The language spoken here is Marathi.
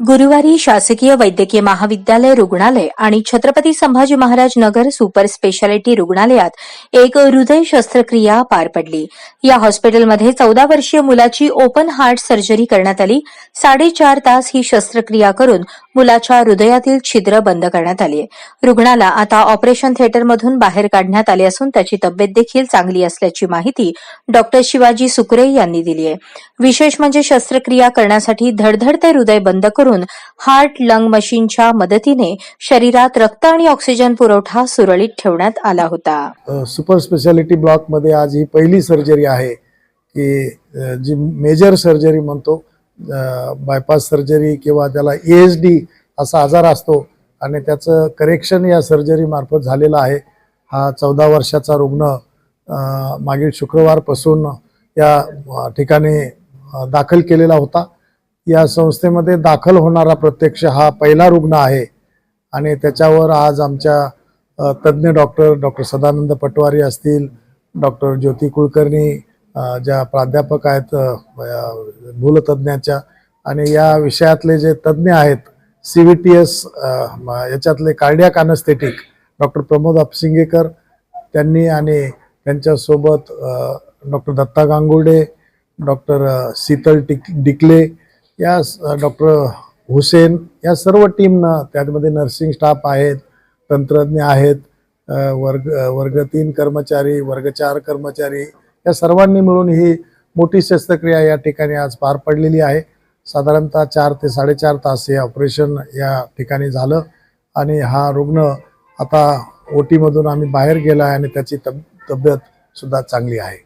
गुरुवारी शासकीय वैद्यकीय महाविद्यालय रुग्णालय आणि छत्रपती संभाजी महाराज नगर सुपर स्पेशालिटी रुग्णालयात एक हृदय शस्त्रक्रिया पार पडली. या हॉस्पिटलमध्ये चौदा वर्षीय मुलाची ओपन हार्ट सर्जरी करण्यात आली. साडेचार तास ही शस्त्रक्रिया करून मुलाच्या हृदयातील छिद्र बंद करण्यात आली. रुग्णाला आता ऑपरेशन थिएटरमधून बाहेर काढण्यात आले असून त्याची तब्येत देखील चांगली असल्याची माहिती डॉक्टर शिवाजी सुकरे यांनी दिली आहे. विशेष म्हणजे शस्त्रक्रिया करण्यासाठी धडधडते हृदय बंद करून हार्ट लंग मशीनच्या मदतीने शरीरात रक्त आणि ऑक्सिजन पुरवठा सुरळीत ठेवण्यात आला होता. सुपर स्पेशालिटी ब्लॉकमध्ये आज ही पहिली सर्जरी आहे की जी मेजर सर्जरी म्हणतो बायपास सर्जरी किंवा त्याला एच डी असा आजार असतो आणि त्याचं करेक्शन या सर्जरी मार्फत झालेलं आहे. हा चौदा वर्षाचा रुग्ण मागील शुक्रवारपासून या ठिकाणी दाखल केलेला होता. या संस्थेमध्ये दाखल होणारा प्रत्यक्ष हा पहिला रुग्ण आहे. आणि त्याच्यावर आज आमच्या तज्ज्ञ डॉक्टर डॉक्टर सदानंद पटवारी असतील डॉक्टर ज्योती कुलकर्णी ज्या प्राध्यापक आहेत भूलतज्ज्ञाच्या आणि या विषयातले जे तज्ज्ञ आहेत सी व्ही टी एस याच्यातले cardiac anaesthetic doctor Pramod Apsingekar त्यांनी आणि त्यांच्यासोबत doctor Datta Gangurde doctor Sheetal Tikdikle या डॉक्टर हुसेन या सर्व टीमनं त्यामध्ये नर्सिंग स्टाफ आहेत तंत्रज्ञ आहेत वर्ग वर्ग तीन कर्मचारी वर्ग चार कर्मचारी या सर्वांनी मिळून ही मोठी शस्त्रक्रिया या ठिकाणी आज पार पडलेली आहे. साधारणतः चार ते साडेचार तास हे ऑपरेशन या ठिकाणी झालं आणि हा रुग्ण आता ओटीमधून आम्ही बाहेर गेला आहे आणि त्याची तब तब्येतसुद्धा चांगली आहे.